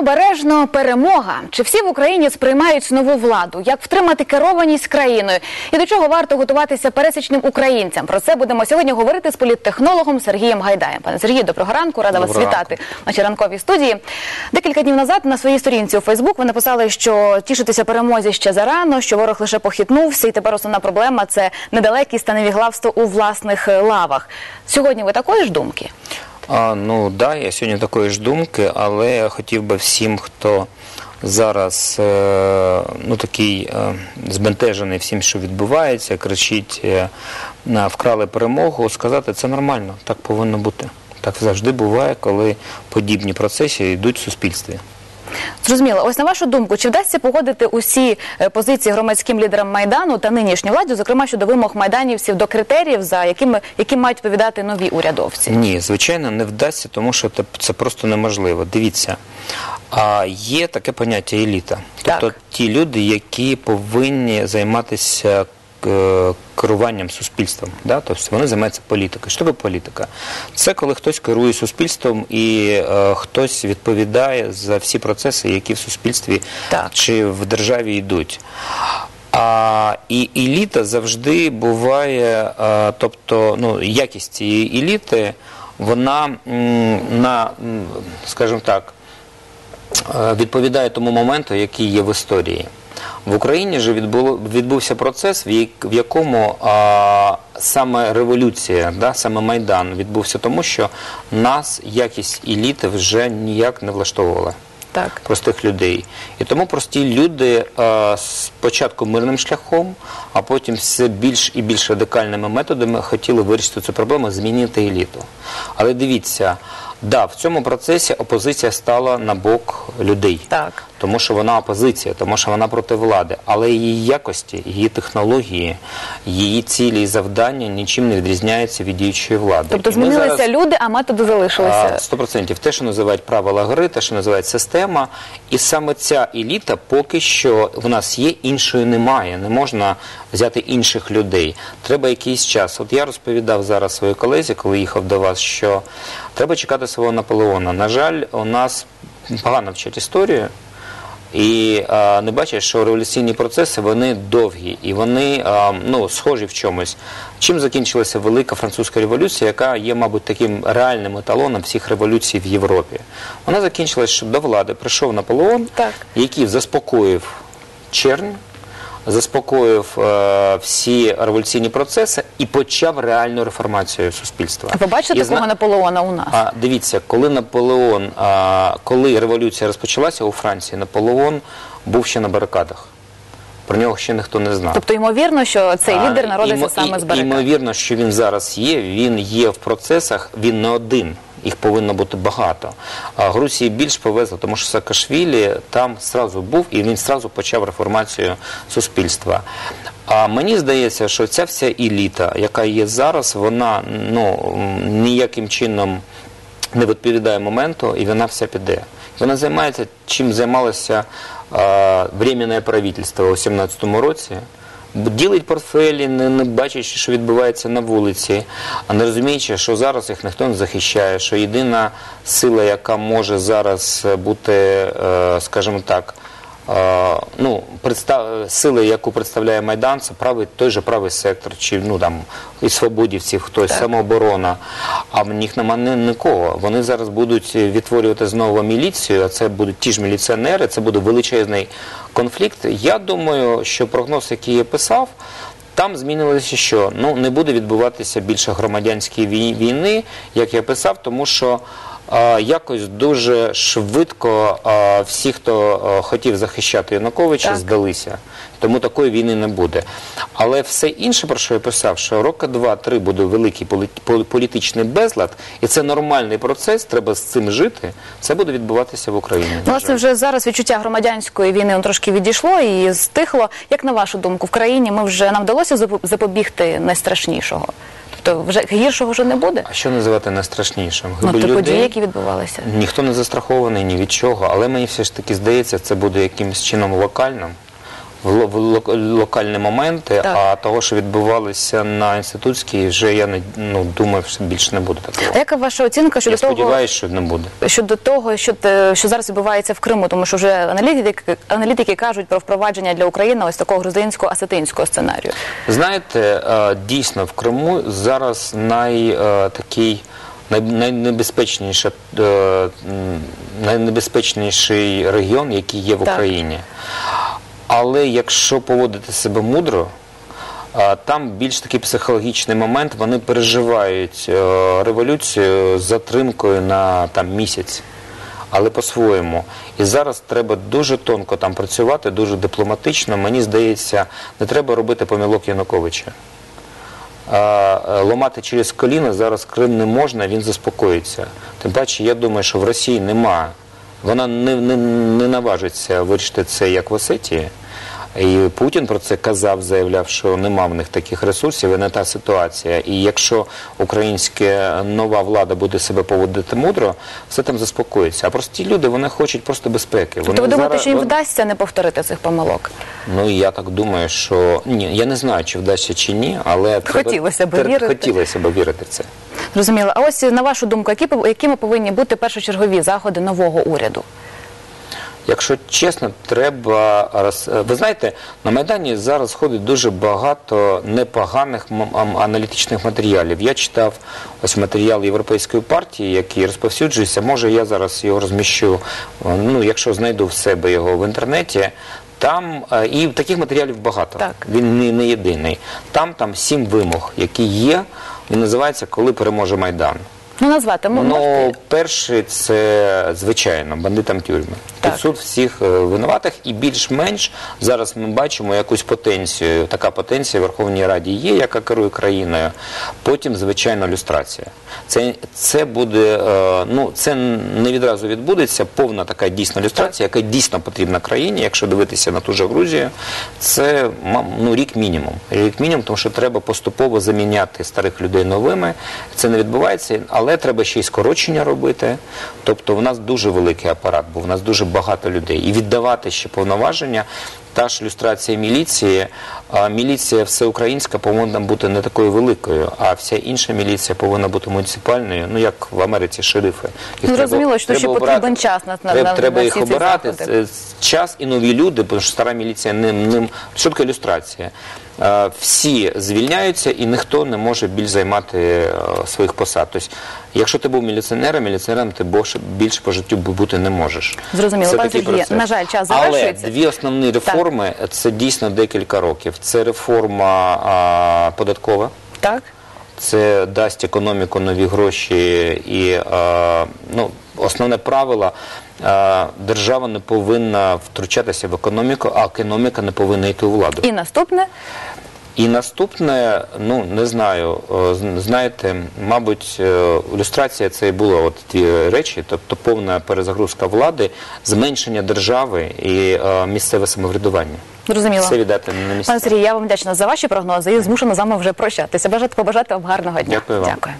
Обережно перемога. Чи всі в Україні сприймають нову владу? Як втримати керованість країною? І до чого варто готуватися пересічним українцям? Про це будемо сьогодні говорити з політтехнологом Сергієм Гайдаєм. Пане Сергію, доброго ранку. Рада вас Доброго вітати в нашій ранковій студії. Декілька днів назад на своїй сторінці у Фейсбук ви написали, що тішитися перемозі ще зарано, що ворог лише похитнувся, і тепер основна проблема це недалекість та невіглавство у власних лавах. Сьогодні ви такої ж думки? А, ну да, я сьогодні такої ж думки, але я хотів би всім, хто зараз е, ну такий е, збентежений всім, що відбувається, кричить е, на вкрали перемогу, сказати це нормально, так повинно бути. Так завжди буває, коли подібні процеси йдуть в суспільстві. Зрозуміло. Ось на вашу думку, чи вдасться погодити усі е, позиції громадським лідерам майдану та нинішню владу, зокрема щодо вимог майданівців до критеріїв, за якими яким мають відповідати нові урядовці? Ні, звичайно, не вдасться, тому що це, це просто неможливо. Дивіться, а є таке поняття еліта. Тобто Так. ті люди, які повинні займатися керуванням суспільством. Да? Тобто вони займаються політикою. Що таке політика? Це коли хтось керує суспільством і е, хтось відповідає за всі процеси, які в суспільстві Так. чи в державі йдуть. А і еліта завжди буває, е, тобто ну, якість цієї еліти, вона м, на, скажімо так, е, відповідає тому моменту, який є в історії. В Україні же відбуло, відбувся процес, в, як- в якому а, саме революція, да, саме Майдан відбувся тому, що нас якість еліти вже ніяк не влаштовувала Так. простих людей. І тому прості люди е, спочатку мирним шляхом, а потім все більш і більш радикальними методами хотіли вирішити цю проблему, змінити еліту. Але дивіться, да, в цьому процесі опозиція стала на бок людей. Так. Тому що вона опозиція, тому що вона проти влади, але її якості, її технології, її цілі і завдання нічим не відрізняються від діючої влади. Тобто змінилися зараз- люди, а методи залишилися. Сто процентів те, що називають правила гри, те, що називають система, і саме ця еліта поки що в нас є, іншої немає. Не можна взяти інших людей. Треба якийсь час. От я розповідав зараз своїй колезі, коли їхав до вас, що треба чекати свого Наполеона. На жаль, у нас погано вчать історію. І а, не бачиш, що революційні процеси вони довгі і вони а, ну, схожі в чомусь. Чим закінчилася велика французька революція, яка є, мабуть, таким реальним еталоном всіх революцій в Європі? Вона закінчилася, що до влади прийшов Наполеон, Так. який заспокоїв чернь, заспокоїв е, всі революційні процеси і почав реальну реформацію суспільства. А ви бачите І такого зна- Наполеона у нас? а дивіться, коли Наполеон, а, коли революція розпочалася у Франції, Наполеон був ще на барикадах. Про нього ще ніхто не знав. Тобто ймовірно, що цей А, лідер народився імо- саме з барикад. Ймовірно, що він зараз є. Він є в процесах, він не один. Їх повинно бути багато. А Грузії більш повезло, тому що Саакашвілі там зразу був і він зразу почав реформацію суспільства. А мені здається, що ця вся еліта, яка є зараз, вона ну ніяким чином не відповідає моменту, і вона вся піде. Вона займається чим займалося е, временне правительство у 17-му році. Ділить портфелі, не, не бачачи, що відбувається на вулиці, а не розуміючи, що зараз їх ніхто не захищає, що єдина сила, яка може зараз е, бути, е, скажімо так, ну, представ... сили, яку представляє Майдан, це правий, той же правий сектор, чи ну там і свободівців, хтось, самооборона. А в них нема ні- нікого. Вони зараз будуть відтворювати знову міліцію, а це будуть ті ж міліціонери, це буде величезний конфлікт. Я думаю, що прогноз, який я писав, там змінилося, що ну не буде відбуватися більше громадянської війни, як я писав, тому що якось дуже швидко всі, хто хотів захищати Януковича, Так. здалися. Тому такої війни не буде. Але все інше, про що я писав, що роки два-три буде великий полі- полі- політичний безлад, і це нормальний процес, треба з цим жити. Це буде відбуватися в Україні. на Власне, вже зараз відчуття громадянської війни трошки відійшло і стихло. Як на вашу думку, в країні ми вже нам вдалося запобігти найстрашнішого? Тобто вже гіршого вже не буде? А що називати найстрашнішим? Ну, Гибель події, які відбувалися. Ніхто не застрахований ні від чого, але мені все ж таки здається, це буде якимось чином локальним. Локальні моменти, Так. а того, що відбувалося на інститутській, вже я не ну, думаю, що більше не буде такого. А яка ваша оцінка щодо Я того, сподіваюся, що не буде. щодо того, що, що зараз відбувається в Криму, тому що вже аналітики, аналітики кажуть про впровадження для України ось такого грузинського асетинського сценарію. Знаєте, е, дійсно в Криму зараз най, е, такий най, найнебезпечніша, е, найнебезпечніший регіон, який є в Так. Україні. Але якщо поводити себе мудро, там більш такий психологічний момент, вони переживають е, революцію з затримкою на там, місяць. Але по-своєму. І зараз треба дуже тонко там працювати, дуже дипломатично. Мені здається, не треба робити помилок Януковича. Е, Ломати через коліна зараз Крим не можна, він заспокоїться. Тим паче, я думаю, що в Росії нема. Вона не, не, не наважиться вирішити це як в Осетії. І Путін про це казав, заявляв, що нема в них таких ресурсів, і не та ситуація. І якщо українська нова влада буде себе поводити мудро, все там заспокоїться. А прості люди вони хочуть просто безпеки. Тобто Вони ви думаєте, зараз- що їм вдасться не повторити цих помилок? Ну я так думаю, що ні, я не знаю, чи вдасться чи ні, але Хотілося б вірити. Хотілося б вірити в це. Зрозуміло. А ось на вашу думку, які якими повинні бути першочергові заходи нового уряду? Якщо чесно, треба роз... Ви знаєте, на Майдані зараз ходить дуже багато непоганих аналітичних матеріалів. Я читав ось матеріал Європейської партії, який розповсюджується. Може, я зараз його розміщу, ну, якщо знайду в себе його в інтернеті. Там е, і таких матеріалів багато. Так. Він не, не єдиний. Там там сім вимог, які є. Він називається Коли переможе Майдан. Ну назвати м- Ну, перший це звичайно бандитам тюрми. Під суд всіх е, винуватих і більш-менш зараз ми бачимо якусь потенцію. Така потенція в Верховній Раді є, яка керує країною. Потім, звичайно, люстрація. Це, це буде, е, ну це не відразу відбудеться. Повна така дійсна люстрація, яка дійсно потрібна країні. Якщо дивитися на ту же Грузію, це ну, рік мінімум. Рік мінімум, тому що треба поступово заміняти старих людей новими. Це не відбувається, але треба ще й скорочення робити. Тобто, в нас дуже великий апарат, бо в нас дуже багато людей. І віддавати ще повноваження. Та ж люстрація міліції, а міліція всеукраїнська повинна бути не такою великою, а вся інша міліція повинна бути муніципальною, ну як в Америці шерифи. Їх Ну, зрозуміло, що ще обирати. потрібен час на- на- треба, на- треба на їх обирати. Час і нові люди, бо ж стара міліція ним, ним що таке люстрація. Е, Всі звільняються і ніхто не може більш займати е, своїх посад. Тобто, якщо ти був міліціонером, міліціонером ти більше, по життю бути не можеш. Зрозуміло. Сергію, процес. на жаль, час Але дві основні реформи це дійсно декілька років. Це реформа а, податкова. Так? Це дасть економіку нові гроші і ну, основне правило. е, Держава не повинна втручатися в економіку, а економіка не повинна йти у владу. І наступне. І наступне, ну не знаю, е, знаєте, мабуть, е, ілюстрація це і було от дві речі, тобто повна перезагрузка влади, зменшення держави і е, місцеве самоврядування. Зрозуміло. Все віддати на місця. Пане Сергію, я вам вдячна за ваші прогнози і змушена з вами вже прощатися. Бажати побажати вам гарного дня. Дякую вам. Дякую.